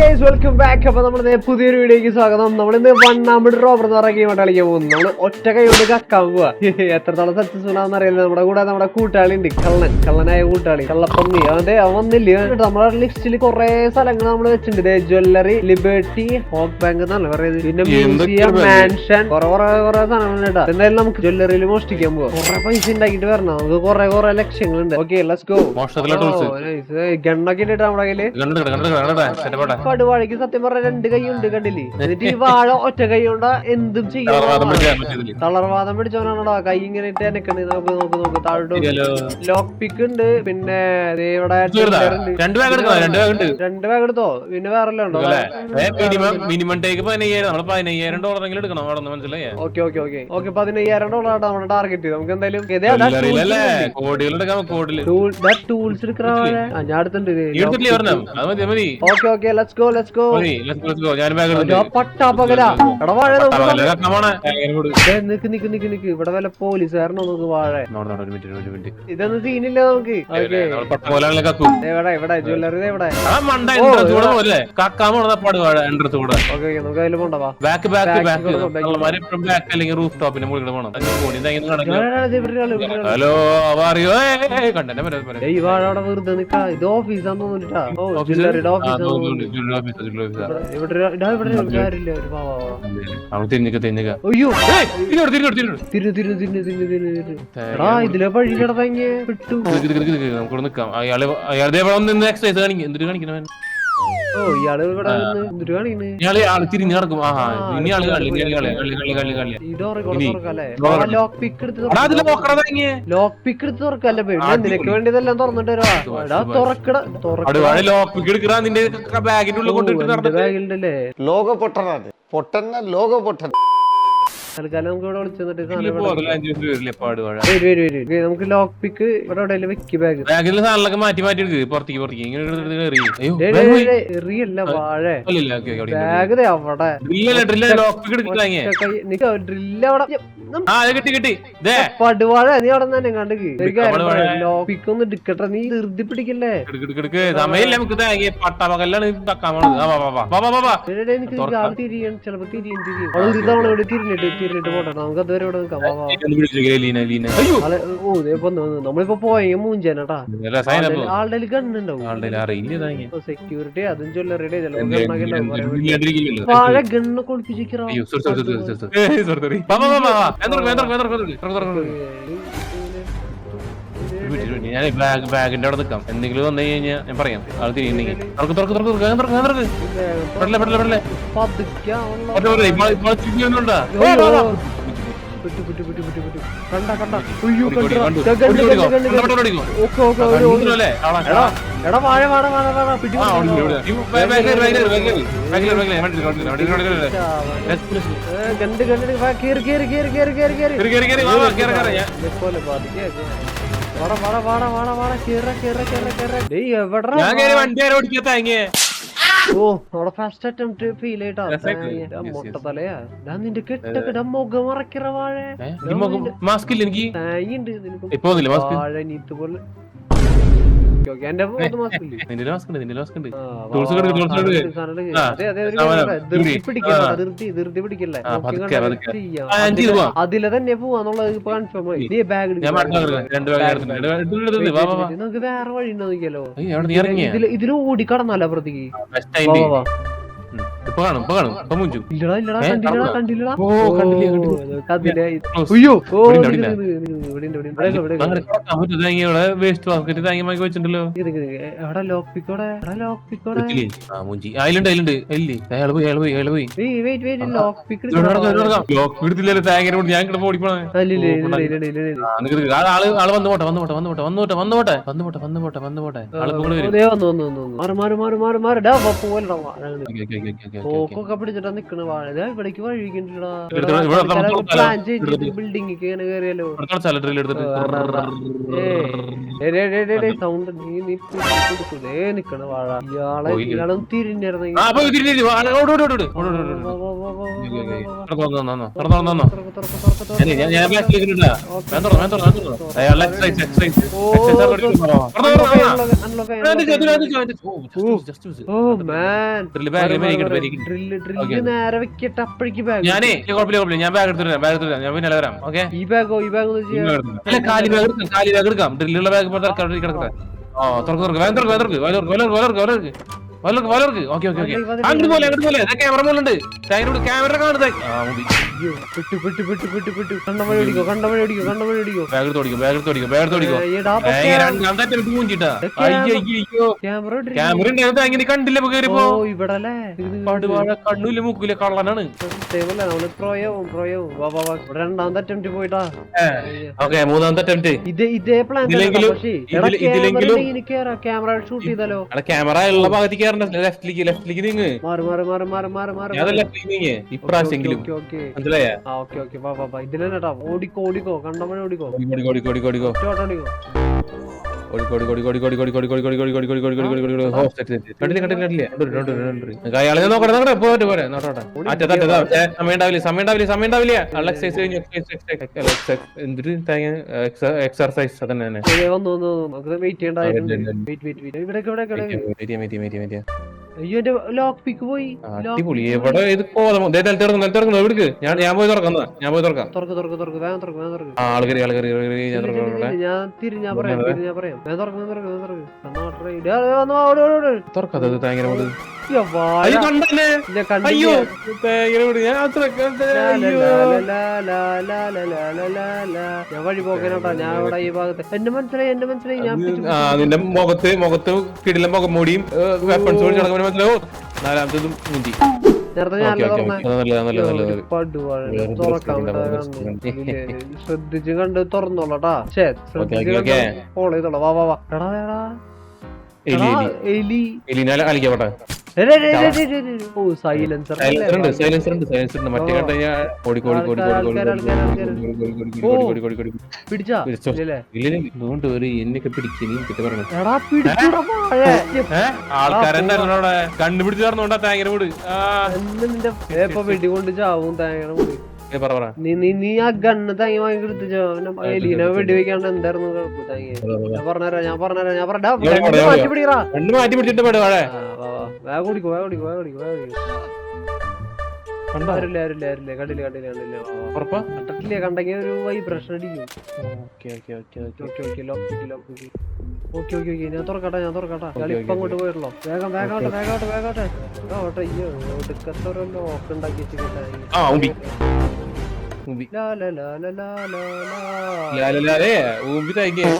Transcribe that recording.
Guys welcome back അപ്പൊ നമ്മുടെ പുതിയൊരു വീഡിയോയ്ക്ക് സ്വാഗതം. നമ്മൾ ഇന്ന് വൺ നമ്പർ റോബർ എന്ന് പറയുന്ന ഗെയിം കളിക്കാൻ പോകുന്നു. നമ്മൾ ഒറ്റ കൈ കൊണ്ട് കക്കാവുക എത്രത്തോളം സക്സസ്ഫുൾ ആണെന്ന് അറിയില്ല. നമ്മുടെ കൂടെ നമ്മുടെ കൂട്ടാളി ഉണ്ട് കള്ളൻ. കള്ളനായ കൂട്ടാളി കള്ളപ്പന്നി. അവന്റെ അവൻ വന്നില്ല? നമ്മുടെ ലിസ്റ്റിൽ കുറെ സ്ഥലങ്ങൾ നമ്മൾ വെച്ചിട്ടുണ്ട്. ജ്വല്ലറി ലിബർട്ടി ഹോക്ക് ബാങ്ക് എന്നാണ് പറയുന്നത്. പിന്നെ മ്യൂസിയം മാൻഷൻ കുറെ കുറെ കുറെ സാധനങ്ങൾ കേട്ടോ. എന്തായാലും നമുക്ക് ജ്വല്ലറിയിൽ മോഷ്ടിക്കാൻ പോവാം. കുറെ പൈസ ഉണ്ടാക്കിയിട്ട് വരണം. നമുക്ക് കുറെ കുറെ ലക്ഷ്യങ്ങളുണ്ട് ഓക്കെ ലെറ്റ്സ് ഗോ ഗണ്ണൊക്കെ ഇട്ടിട്ട് നമ്മുടെ കയ്യിൽ. കടുവാഴയ്ക്ക് സത്യം പറഞ്ഞ രണ്ട് കൈ ഉണ്ട് കണ്ടില്ലേ? എന്നിട്ട് ഈ വാഴ ഒറ്റ കൈ കൊണ്ട് എന്തും ചെയ്യും. തളർവാദം പിടിച്ചവനാണോടാ? കൈ ഇങ്ങനെ ഇട്ട് എനക്കണ്ട് നോക്ക് നോക്ക് നോക്ക് താഴോട്ട് ലോക്ക് പിക്ക് ഉണ്ട്. പിന്നെ ഇവിടെ. രണ്ട് ബാഗ് എടുത്തോ? പിന്നെ വേറെ ഉണ്ടോ മിനിമം ടേക്ക് പതിനയ്യായിരം. നമ്മൾ പതിനയ്യായിരം ഡോളറെങ്കിലും എടുക്കണം. അവിടെ മനസ്സിലായേ? ഓക്കെ ഓക്കെ ഓക്കെ ഓക്കെ പതിനയ്യായിരം ഡോളർ ആട്ടോ നമ്മുടെ ടാർഗറ്റ് നമുക്ക് എന്തായാലും ടൂൾസ് എടുക്കാൻ ഞാൻ അടുത്തുണ്ട്. Okay okay let's go let's go ഞാൻ നിക്ക് നിക്ക് നിക്ക് നിക്ക്. ഇവിടെ വല്ല പോലീസുകാരനോ നമുക്ക് വാഴ. ഇതൊന്നും സീനില്ല നമുക്ക്. ഇവിടെ ഇവിടെ ജ്വല്ലറി ഇവിടെ നമുക്ക് അതിൽ പോണ്ടവാ ബാക്ക് ബാക്ക് ബാക്ക് അല്ലെങ്കിൽ റൂഫ് ടോപ്പിന്റെ മുകളിൽ പോണം. ഹലോ അറിയോ കണ്ടെ? ഈ വാഴ അവിടെ വെറുതെ നിക്കാ ഇത് ഓഫീസാന്ന് തോന്നിട്ടാ ഓ ജ്വല്ലറിയുടെ ഓഫീസാന്ന് തോന്നുന്നു ഇതിലെ വഴി കിടന്നെങ്കിൽ അയാളെ അയാളെ എക്സസൈസ് കാണിക്കും. എന്തിട്ട് കാണിക്കണം ഓ നടക്കും. Lock pick lock pick lock pick നിന്റെ ബാഗിന്റെ ഉള്ളിൽ കൊണ്ടിട്ട് ബാഗിലുണ്ടല്ലേ ലോക പൊട്ടനാ പൊട്ടന ലോക പൊട്ടൻ തൽക്കാലം നമുക്ക് ഇവിടെ വിളിച്ചു നമുക്ക് ലോക്ക് പിക്ക് ഇവിടെ വെക്കി വെക്ക് ബാഗ് ബാഗിലെ സാധനങ്ങളൊക്കെ മാറ്റി മാറ്റി പുറത്തേക്ക് പുറത്തേക്ക്. എറിയല്ല വാഴ. ബാഗ് അവിടെ. അവിടെ. കിട്ടി പടുവാഴ നീ അവിടെ തന്നെ കണ്ടക്ക് ലോക്ക് പിക്ക് ഒന്ന് എടുക്കട്ടെ നീ ധൃതി പിടിക്കല്ലേ? സമയമില്ല നമുക്ക് പട്ടാപകല്ലാണ് ചിലപ്പോ തിരിയും തിരിയും. തിരിഞ്ഞിട്ട് തിരിഞ്ഞിട്ട് പോട്ടെ നമുക്ക് അതുവരെ ഇവിടെ നിൽക്കാം. വാ, വാ, വാ. ആളെ ഓ ദേ വന്നു വന്നു. നമ്മളിപ്പോ പോയ മൂഞ്ചേനട്ടാ. ആളുടെ ഗണ്ണുണ്ടാവും സെക്യൂരിറ്റി അതും ജ്വല്ലറിയുടെ വാഴ ഗണ്ണ് കൊളിപ്പിച്ചിരിക്കറോ ഞാൻ ബാഗ് ബാഗിന്റെ അവിടെ നിൽക്കാം. എന്തെങ്കിലും വന്നു കഴിഞ്ഞാൽ ഞാൻ പറയാം. ആൾ തിരിയുന്നെങ്കിൽ. തുറക്ക് തുറക്ക് തുറക്ക് തുറക്ക് തുറക്ക് തുറക്ക്. പെടല്ലേ പെടല്ലേ പതുക്കാണല്ലോ ഒറ്റ പോലെ ഇപ്പോൾ വാ കേറി കേറി കേറി കേറി കേറി കേറി. കേറി, കേറി, കേറി, കേറ്, കേറ്. ഞാൻ- വാട വാട വാട വാട വാട കേറ കേറ കേറ കേറ ഓ അവിടെ ഫസ്റ്റ് അറ്റംപ്റ്റ് ഫീൽ ആയിട്ടാ മുട്ടത്തലയാ ഞാൻ നിന്റെ കെട്ടൊക്കെ ഡാ മുഖം മറക്കിറ വാഴ. മാസ്ക് ഇല്ല എനിക്ക്? വാഴ നീത്ത് പോലെ നിന്റെ ടൂൾസ് ടൂൾസ് അതിലെ തന്നെ പോവാന്നുള്ളത് ഇപ്പൊ കൺഫേം ആയി. ബാഗ് വേറെ വഴി ഉണ്ടോ നോക്കിയാലോ? ഇതിൽ ഓടിക്കടന്നല്ല പ്രതിക്ക് ഇപ്പൊ കാണും ഇപ്പൊ കാണും. ഇപ്പൊ മുഞ്ചു. ഇല്ലടാ ഇല്ലടാ കണ്ടില്ലടാ കണ്ടില്ലടാ. ഓ, കണ്ടില്ല, കണ്ടില്ല. അയ്യോ ഓ. തേങ്ങ ഇവിടെ വേസ്റ്റ് ബാസ്കറ്റ് താങ്ങി മാക്കി വെച്ചിട്ടുണ്ടല്ലോ. എവിടെ ലോക്ക് പിക്കോടെ എവിടെ ലോക്ക് പിക്കോടെ ഇല്ലേ? ആ മുഞ്ചി. അതിലുണ്ട് അതിലുണ്ട്. ഇല്ലേ അയാൾ പോയി അയാൾ പോയി അയാൾ പോയി. Wait wait lock pick lock എടുത്തില്ലല്ലോ തേങ്ങ കൊണ്ട് ഞാൻ ഇവിടെ ഓടിപ്പോണേ ആൾ ആൾ വന്നു പോട്ടെ വന്നു പോട്ടെ വന്നു പോട്ടെ വന്നു പോട്ടെ വന്നു പോട്ടെ വന്നു പോട്ടെ വന്നു പോട്ടെ വന്നു പോട്ടെ. ആൾ മാറി മാറി മാറി മാറി മാറി. ഡാ പോലടാ പോക്കൊക്കെ പിടിച്ചിട്ടാ നിക്കണ്. വാഴ ഇവിടേക്ക് വഴിക്കണ്ടാ ബിൽഡിങ്ങിക്ക് ഇങ്ങനെ കേറിയല്ലോ. സൗണ്ട് നീ നീ നിക്കണ് വാഴ ഇയാളെ ഇയാളും തിരിഞ്ഞിരുന്നെങ്കിൽ ഞാനേ കുഴപ്പമില്ല കുഴപ്പമില്ല ഞാൻ ബാഗ് എടുത്തിട്ട് ബാഗ് എടുത്തിട്ട് ഞാൻ പിന്നെ വരാം ഓക്കെ ഈ ബാഗോ ഈ ബാഗ് അല്ല കാലി ബാഗ് എടുക്കാം കാലി ബാഗ് എടുക്കാം ഡ്രില്ലുള്ള ബാഗ് കിടക്കട്ടെ ഓ തുറക്ക് തുറക്ക് വേണ്ട തുറക്ക് വേഗം തുറക്ക് വേഗം തുറക്ക് വേഗം തുറക്ക് വലർക്ക് വലർക്ക് ഓക്കെ ഓക്കെ ഓക്കെ. അങ്ങോട്ട് പോലെ അങ്ങോട്ട് പോലെ. ക്യാമറ പോലുണ്ട് ടൈനോട് ക്യാമറ കാണുന്നത്. കണ്ണൂൽ മുക്കൂല കള്ളനാണ്. ഇതിലെങ്കിലും ക്യാമറ ഉള്ള ഭാഗത്തേക്ക് കയറണ്ട ലെഫ്റ്റിലേക്ക് ലെഫ്റ്റിലേക്ക് നീങ്ങ് മാറി മാറി മാറി മാറി മാറി മാറി. ഞാൻ ലെഫ്റ്റിലേക്ക് നീങ്ങ് ഇപ്രാവശ്യെങ്കിലും ഓക്കെ ഓക്കെ മനസ്സിലായ? ആ ഓക്കെ ഓക്കെ. വാ വാ വാ. ഓടിക്കോ ഓടിക്കോ. കണ്ടമഴ ഓടിക്കോ. ഓടി ഓടി ഓടി ഓടി ഓടിക്കോ ചോട്ടോ ഓടിക്കോ. അയാളെ എക്സർസൈസ് അതന്നെ വെയിറ്റ് ചെയ്യണ്ടായിരുന്നു അയ്യോ എന്റെ ലോക്ക് പിക്ക് പോയി. അടിപൊളി. എവിടെ? ഇത് പോകാം എവിടേക്ക് ഞാൻ ഞാൻ പോയി തുറക്കുന്ന ഞാൻ പോയി തുറക്കാം. തുറക്ക് തുറക്ക് തുറക്ക്. വേഗം തുറക്ക് വേഗം തുറക്ക്. ആ തുറക്കാം കയറി ആൾ കയറി ആൾ കയറി. ഞാൻ തുറക്കാം തുറക്കാം തുറക്കാം തുറക്കാം ഞാൻ തിരിഞ്ഞാ പറയാം തിരിഞ്ഞാ പറയാം തുറക്കാം തുറക്കാം തുറക്കാം തുറക്കാം തുറക്കാം തുറക്കാം തുറക്കാം തുറക്കാം തുറക്കാം തുറക്കാം. തുറക്കാം തുറക്കാം തുറക്കാം തുറക്കാം തുറക്കാം തുറക്കാം തുറക്കാം തുറക്കാം തുറക്കാം തുറക്കാം തുറക്കാം തുറക്കാം തുറക്കാം തുറക്കാം ഞാൻ. ഞാൻ ഞാൻ ഞാൻ ഞാൻ ഓക്കെ, കണ്ട് ഫോളോ ചെയ്തോളാം വാ വാ വാ എടാ എടാ എലി എടാ, എലി എലി എലിനാലെ കളിക്കട്ടെ ഡേ, ഡേ, ഡേ, ഡേ, ഡേ, ഡേ, ഡേ. ഓ സൈലൻസർ അയ്യോ ഞാൻ വഴി പോക്കാനോട്ടാ ഞാൻ അവിടെ ഈ ഭാഗത്ത് എന്റെ മനസ്സിലായി എന്റെ മനസ്സിലായി ഞാൻ നിന്റെ മുഖത്ത് മുഖത്ത് കിടില മുഖം മൂടിയും വെപ്പൺസ് നടക്കുന്ന മനസ്സിലാവോ കണ്ട് തുറന്നോളട്ടാ ശേ ശ്രദ്ധിച്ച് ഫോളോ ചെയ്തോളാം. വാ വാ വാ. എടാ എടാ. എലി എലിനെ കളിക്കാം നീ ആ ഗണ്ണ് തങ്ങി വാങ്ങിക്കെടുത്ത് വെടി വെക്കാണ്ട് എന്തായിരുന്നു ഞാൻ പറഞ്ഞുതരാം ഞാൻ പറഞ്ഞുതരാം ഞാൻ പറഞ്ഞ മാറ്റി പിടിക്കറാ മാറ്റി പിടിച്ചിട്ട് വേഗം കുടിക്കോ വേഗം കുടിക്കോ വേഗം കുടിക്കോ വേഗം കണ്ടോ? ആരില്ല ആരില്ല ആരില്ല. കണ്ടില്ല കണ്ടില്ല കണ്ടില്ല. കണ്ടിട്ടില്ലേ കണ്ടെങ്കിൽ ഒരു വൈബ്രേഷൻ അടിക്കും. Okay okay okay okay. Okay okay lock lock okay okay okay. ഞാൻ തുറക്കട്ടെ ഞാൻ തുറക്കട്ടെ. ഞാൻ ഇപ്പൊ അങ്ങോട്ട് പോയല്ലോ വേഗം വേഗോട്ടെ വേഗോട്ടെ വേഗോട്ടെ വേഗോട്ടെ അയ്യോ ഒടുക്കത്തെ ഒരു ലോക്ക് ഉണ്ടാക്കി വെച്ചിട്ടായി ലാ ലാ ലാ ലാ ലാ ലാ. ലാ ലാ ലാ ലാ.